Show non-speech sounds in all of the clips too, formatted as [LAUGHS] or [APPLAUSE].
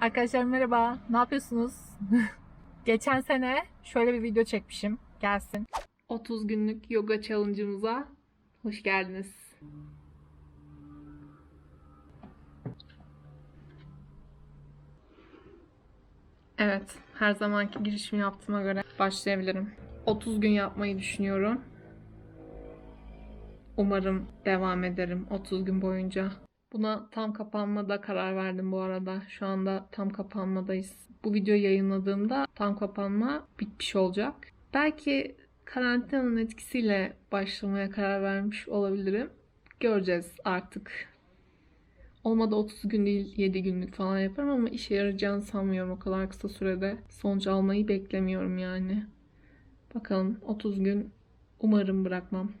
Arkadaşlar merhaba. Ne yapıyorsunuz? [LAUGHS] Geçen sene şöyle bir video çekmişim. Gelsin. 30 günlük yoga challenge'ımıza hoş geldiniz. Evet, her zamanki girişimi yaptığıma göre başlayabilirim. 30 gün yapmayı düşünüyorum. Umarım devam ederim 30 gün boyunca. Buna tam kapanmada karar verdim bu arada. Şu anda tam kapanmadayız. Bu videoyu yayınladığımda tam kapanma bitmiş olacak. Belki karantinanın etkisiyle başlamaya karar vermiş olabilirim. Göreceğiz artık. Olmadı 30 gün değil 7 günlük falan yaparım ama işe yarayacağını sanmıyorum o kadar kısa sürede. Sonuç almayı beklemiyorum yani. Bakalım 30 gün umarım bırakmam.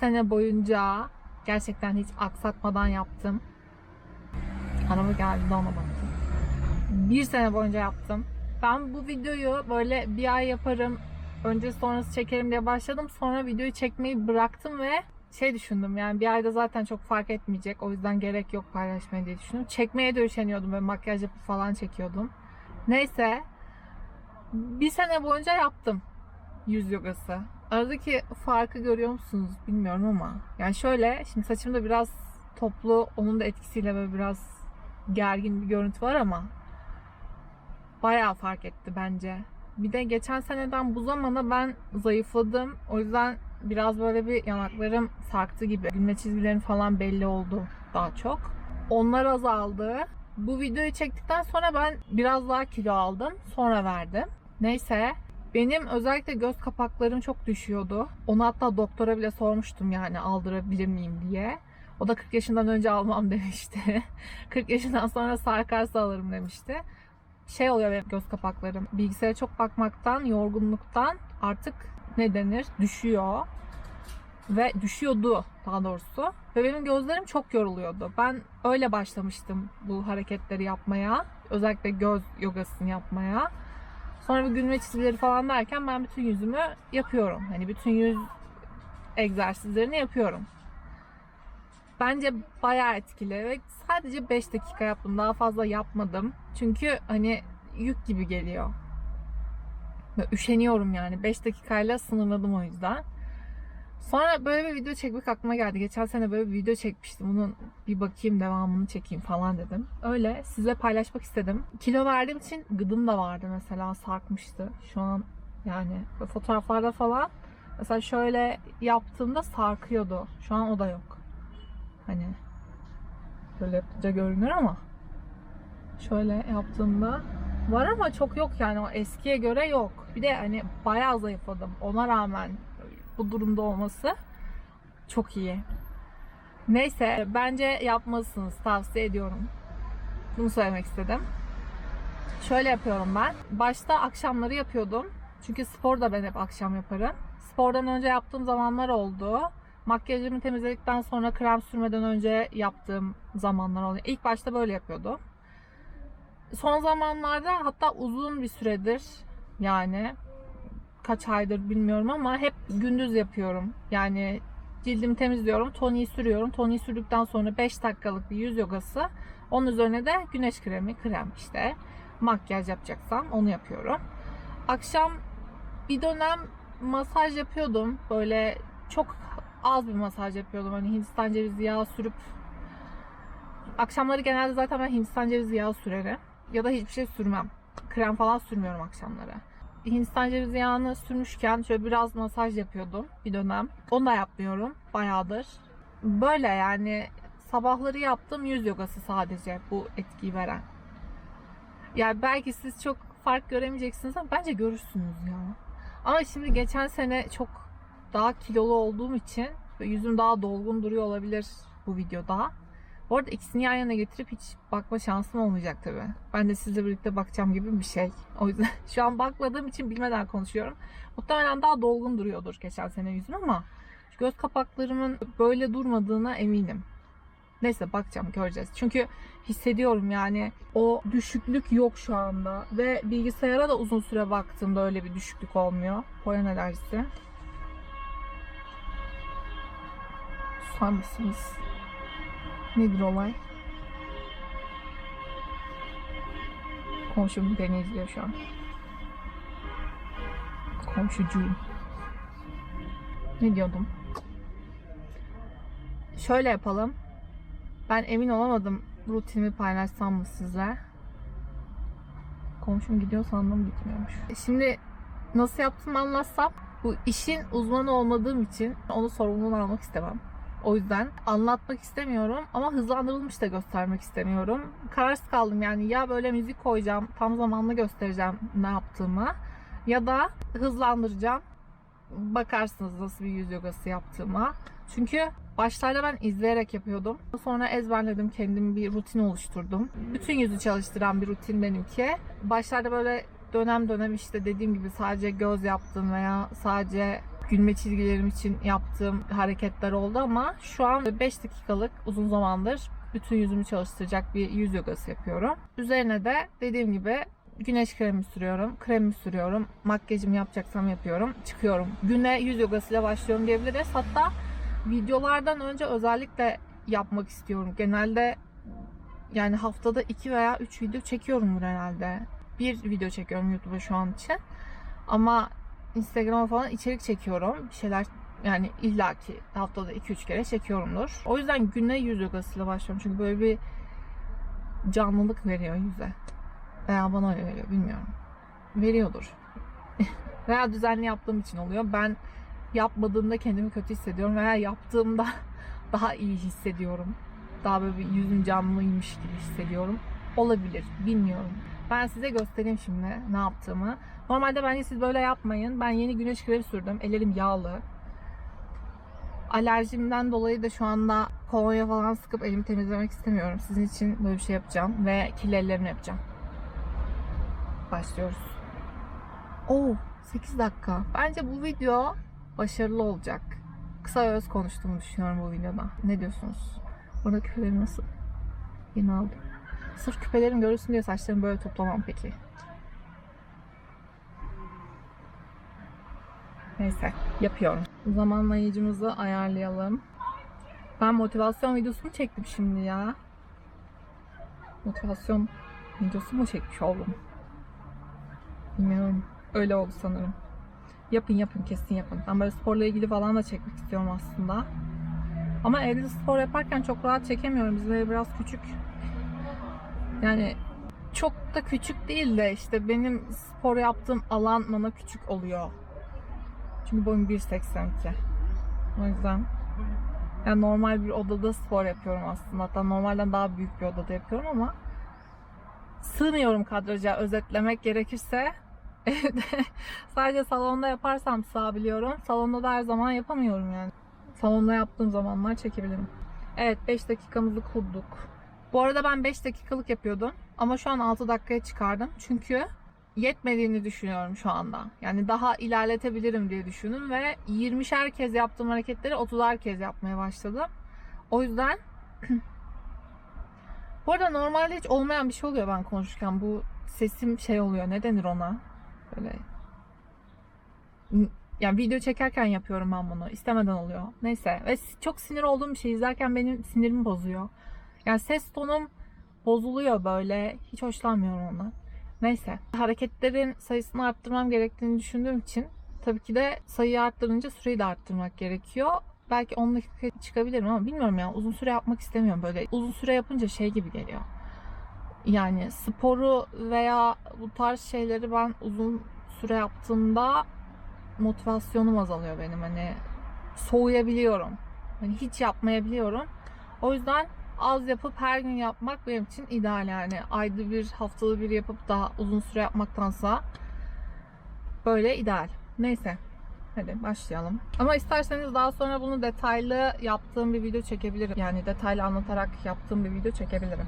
Sene boyunca gerçekten hiç aksatmadan yaptım. Araba geldi de baktım. Bir sene boyunca yaptım. Ben bu videoyu böyle bir ay yaparım, önce sonrası çekerim diye başladım. Sonra videoyu çekmeyi bıraktım ve şey düşündüm yani bir ayda zaten çok fark etmeyecek. O yüzden gerek yok paylaşmaya diye düşündüm. Çekmeye de üşeniyordum böyle makyaj yapıp falan çekiyordum. Neyse bir sene boyunca yaptım yüz yogası. Aradaki farkı görüyor musunuz bilmiyorum ama. Yani şöyle şimdi saçımda biraz toplu onun da etkisiyle böyle biraz gergin bir görüntü var ama bayağı fark etti bence. Bir de geçen seneden bu zamana ben zayıfladım. O yüzden biraz böyle bir yanaklarım sarktı gibi. Gülme çizgilerim falan belli oldu daha çok. Onlar azaldı. Bu videoyu çektikten sonra ben biraz daha kilo aldım. Sonra verdim. Neyse benim özellikle göz kapaklarım çok düşüyordu. Onu hatta doktora bile sormuştum yani aldırabilir miyim diye. O da 40 yaşından önce almam [LAUGHS] demişti. 40 yaşından sonra sarkarsa alırım demişti. Şey oluyor benim göz kapaklarım. Bilgisayara çok bakmaktan, yorgunluktan artık ne denir? Düşüyor. Ve düşüyordu daha doğrusu. Ve benim gözlerim çok yoruluyordu. Ben öyle başlamıştım bu hareketleri yapmaya. Özellikle göz yogasını yapmaya. Sonra bir gülme çizgileri falan derken ben bütün yüzümü yapıyorum. Hani bütün yüz egzersizlerini yapıyorum. Bence bayağı etkili ve sadece 5 dakika yaptım. Daha fazla yapmadım. Çünkü hani yük gibi geliyor. Ve üşeniyorum yani. 5 dakikayla sınırladım o yüzden. Sonra böyle bir video çekmek aklıma geldi. Geçen sene böyle bir video çekmiştim. Bunun bir bakayım devamını çekeyim falan dedim. Öyle size paylaşmak istedim. Kilo verdiğim için gıdım da vardı mesela sarkmıştı. Şu an yani fotoğraflarda falan mesela şöyle yaptığımda sarkıyordu. Şu an o da yok. Hani böyle yapınca görünür ama şöyle yaptığımda var ama çok yok yani o eskiye göre yok. Bir de hani bayağı zayıfladım. Ona rağmen bu durumda olması çok iyi. Neyse bence yapmalısınız. Tavsiye ediyorum. Bunu söylemek istedim. Şöyle yapıyorum ben. Başta akşamları yapıyordum. Çünkü spor da ben hep akşam yaparım. Spordan önce yaptığım zamanlar oldu. Makyajımı temizledikten sonra krem sürmeden önce yaptığım zamanlar oldu. İlk başta böyle yapıyordum. Son zamanlarda hatta uzun bir süredir yani kaç aydır bilmiyorum ama hep gündüz yapıyorum. Yani cildimi temizliyorum, toniği sürüyorum. Toniği sürdükten sonra 5 dakikalık bir yüz yogası. Onun üzerine de güneş kremi, krem işte. Makyaj yapacaksam onu yapıyorum. Akşam bir dönem masaj yapıyordum. Böyle çok az bir masaj yapıyordum. Hani Hindistan cevizi yağı sürüp akşamları genelde zaten ben Hindistan cevizi yağı sürerim. Ya da hiçbir şey sürmem. Krem falan sürmüyorum akşamları. Hindistan cevizi yağını sürmüşken şöyle biraz masaj yapıyordum bir dönem. Onu da yapmıyorum bayağıdır. Böyle yani sabahları yaptığım yüz yogası sadece bu etkiyi veren. Yani belki siz çok fark göremeyeceksiniz ama bence görürsünüz ya. Ama şimdi geçen sene çok daha kilolu olduğum için yüzüm daha dolgun duruyor olabilir bu videoda. Bu arada ikisini yan yana getirip hiç bakma şansım olmayacak tabii. Ben de sizle birlikte bakacağım gibi bir şey. O yüzden [LAUGHS] şu an bakmadığım için bilmeden konuşuyorum. Muhtemelen daha dolgun duruyordur geçen sene yüzüm ama göz kapaklarımın böyle durmadığına eminim. Neyse bakacağım göreceğiz. Çünkü hissediyorum yani o düşüklük yok şu anda. Ve bilgisayara da uzun süre baktığımda öyle bir düşüklük olmuyor. Polen alerjisi. Susar mısınız? Nedir olay? Komşum beni izliyor şu an. Komşucuğum. Ne diyordum? Şöyle yapalım. Ben emin olamadım rutinimi paylaşsam mı sizle. Komşum gidiyor sandım gitmiyormuş. Şimdi nasıl yaptım anlatsam bu işin uzmanı olmadığım için onu sorumluluğunu almak istemem. O yüzden anlatmak istemiyorum ama hızlandırılmış da göstermek istemiyorum. Kararsız kaldım yani ya böyle müzik koyacağım tam zamanlı göstereceğim ne yaptığımı ya da hızlandıracağım. Bakarsınız nasıl bir yüz yogası yaptığıma. Çünkü başlarda ben izleyerek yapıyordum. Sonra ezberledim kendim bir rutin oluşturdum. Bütün yüzü çalıştıran bir rutin benimki. Başlarda böyle dönem dönem işte dediğim gibi sadece göz yaptım veya sadece gülme çizgilerim için yaptığım hareketler oldu ama şu an 5 dakikalık uzun zamandır bütün yüzümü çalıştıracak bir yüz yogası yapıyorum. Üzerine de dediğim gibi güneş kremi sürüyorum, kremi sürüyorum, makyajımı yapacaksam yapıyorum, çıkıyorum. Güne yüz yogasıyla başlıyorum diyebiliriz. Hatta videolardan önce özellikle yapmak istiyorum. Genelde yani haftada 2 veya 3 video çekiyorum herhalde. Bir video çekiyorum YouTube'a şu an için. Ama Instagram'a falan içerik çekiyorum. Bir şeyler yani illaki haftada 2-3 kere çekiyorumdur. O yüzden güne yüz yogasıyla başlıyorum. Çünkü böyle bir canlılık veriyor yüze. Veya bana öyle veriyor bilmiyorum. Veriyordur. [LAUGHS] veya düzenli yaptığım için oluyor. Ben yapmadığımda kendimi kötü hissediyorum veya yaptığımda [LAUGHS] daha iyi hissediyorum. Daha böyle bir yüzüm canlıymış gibi hissediyorum. Olabilir. Bilmiyorum. Ben size göstereyim şimdi ne yaptığımı. Normalde bence siz böyle yapmayın. Ben yeni güneş kremi sürdüm. Ellerim yağlı. Alerjimden dolayı da şu anda kolonya falan sıkıp elimi temizlemek istemiyorum. Sizin için böyle bir şey yapacağım. Ve kirli ellerimle yapacağım. Başlıyoruz. Oo, 8 dakika. Bence bu video başarılı olacak. Kısa öz konuştuğumu düşünüyorum bu videoda. Ne diyorsunuz? Burada küpelerim nasıl? Yeni aldım. Sırf küpelerim görürsün diye saçlarımı böyle toplamam peki. Neyse yapıyorum. Zamanlayıcımızı ayarlayalım. Ben motivasyon videosu mu çektim şimdi ya? Motivasyon videosu mu çekmiş oldum? Bilmiyorum. Öyle oldu sanırım. Yapın yapın kesin yapın. Ben böyle sporla ilgili falan da çekmek istiyorum aslında. Ama evde spor yaparken çok rahat çekemiyorum. Bizde biraz küçük. Yani çok da küçük değil de işte benim spor yaptığım alan bana küçük oluyor. Çünkü boyum 1.82. O yüzden yani normal bir odada spor yapıyorum aslında. Hatta normalden daha büyük bir odada yapıyorum ama sığmıyorum kadraja özetlemek gerekirse. [LAUGHS] Evde sadece salonda yaparsam sığabiliyorum. Salonda da her zaman yapamıyorum yani. Salonda yaptığım zamanlar çekebilirim. Evet 5 dakikamızı kurduk. Bu arada ben 5 dakikalık yapıyordum. Ama şu an 6 dakikaya çıkardım. Çünkü yetmediğini düşünüyorum şu anda. Yani daha ilerletebilirim diye düşündüm ve 20'şer kez yaptığım hareketleri 30'ar kez yapmaya başladım. O yüzden [CLEARS THROAT] bu arada normalde hiç olmayan bir şey oluyor ben konuşurken. Bu sesim şey oluyor. Ne denir ona? Böyle yani video çekerken yapıyorum ben bunu. İstemeden oluyor. Neyse. Ve çok sinir olduğum bir şey izlerken benim sinirimi bozuyor. Yani ses tonum bozuluyor böyle. Hiç hoşlanmıyorum ondan. Neyse. Hareketlerin sayısını arttırmam gerektiğini düşündüğüm için tabii ki de sayıyı arttırınca süreyi de arttırmak gerekiyor. belki 10 dakika çıkabilirim ama bilmiyorum ya uzun süre yapmak istemiyorum böyle. Uzun süre yapınca şey gibi geliyor. Yani sporu veya bu tarz şeyleri ben uzun süre yaptığımda motivasyonum azalıyor benim. Hani soğuyabiliyorum. Hani hiç yapmayabiliyorum. O yüzden az yapıp her gün yapmak benim için ideal yani. Ayda bir, haftada bir yapıp daha uzun süre yapmaktansa böyle ideal. Neyse. Hadi başlayalım. Ama isterseniz daha sonra bunu detaylı yaptığım bir video çekebilirim. Yani detaylı anlatarak yaptığım bir video çekebilirim.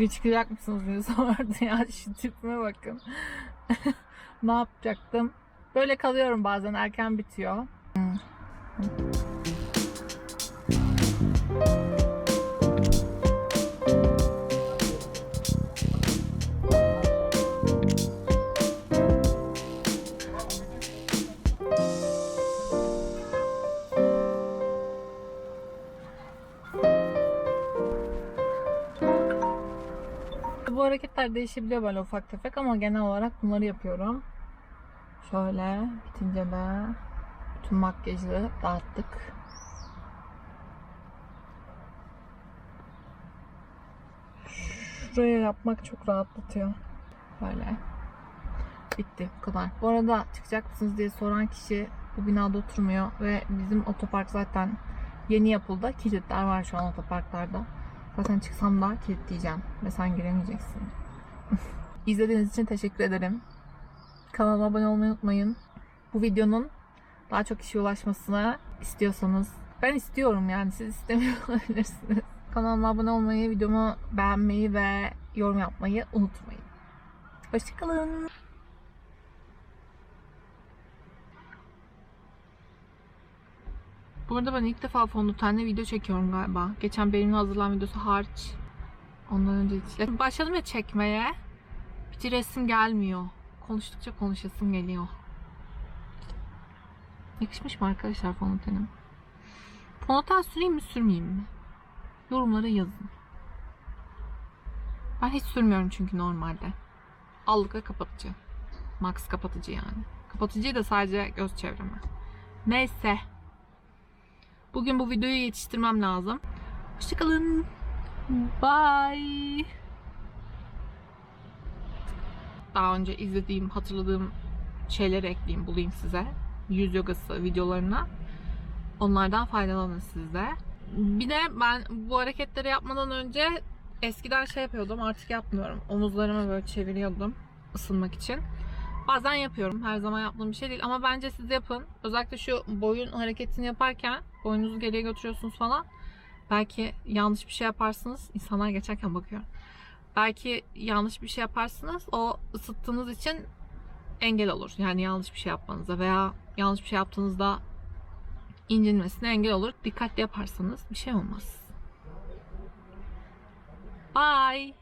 Biri çıkacak mısınız diye [LAUGHS] sordu ya şu tipime bakın. [LAUGHS] ne yapacaktım? Böyle kalıyorum bazen erken bitiyor. Hmm. Bu hareketler değişebiliyor böyle ufak tefek ama genel olarak bunları yapıyorum. Şöyle bitince de bütün makyajı dağıttık. Şuraya yapmak çok rahatlatıyor. Böyle. Bitti. Bu kadar. Bu arada çıkacak mısınız diye soran kişi bu binada oturmuyor ve bizim otopark zaten yeni yapıldı. Kilitler var şu an otoparklarda. Zaten çıksam da kilitleyeceğim ve sen giremeyeceksin. [LAUGHS] İzlediğiniz için teşekkür ederim. Kanalıma abone olmayı unutmayın. Bu videonun daha çok kişiye ulaşmasını istiyorsanız ben istiyorum yani siz istemiyor [LAUGHS] olabilirsiniz. Kanalıma abone olmayı, videomu beğenmeyi ve yorum yapmayı unutmayın. Hoşçakalın. Bu arada ben ilk defa fondötenle video çekiyorum galiba. Geçen benim hazırlanan videosu hariç. Ondan önce hiç. Başladım ya çekmeye. Bir resim gelmiyor. Konuştukça konuşasım geliyor. Yakışmış mı arkadaşlar fondötenim? Fondöten süreyim mi sürmeyeyim mi? Yorumlara yazın. Ben hiç sürmüyorum çünkü normalde. Allık ve kapatıcı. Max kapatıcı yani. Kapatıcıyı da sadece göz çevreme. Neyse. Bugün bu videoyu yetiştirmem lazım. Hoşçakalın. Bye. Daha önce izlediğim, hatırladığım şeyleri ekleyeyim, bulayım size. Yüz yogası videolarına. Onlardan faydalanın siz de. Bir de ben bu hareketleri yapmadan önce eskiden şey yapıyordum artık yapmıyorum. Omuzlarımı böyle çeviriyordum ısınmak için. Bazen yapıyorum. Her zaman yaptığım bir şey değil. Ama bence siz yapın. Özellikle şu boyun hareketini yaparken boynunuzu geriye götürüyorsunuz falan. Belki yanlış bir şey yaparsınız. İnsanlar geçerken bakıyor. Belki yanlış bir şey yaparsınız. O ısıttığınız için engel olur. Yani yanlış bir şey yapmanıza veya yanlış bir şey yaptığınızda incinmesine engel olur. Dikkatli yaparsanız bir şey olmaz. Bye.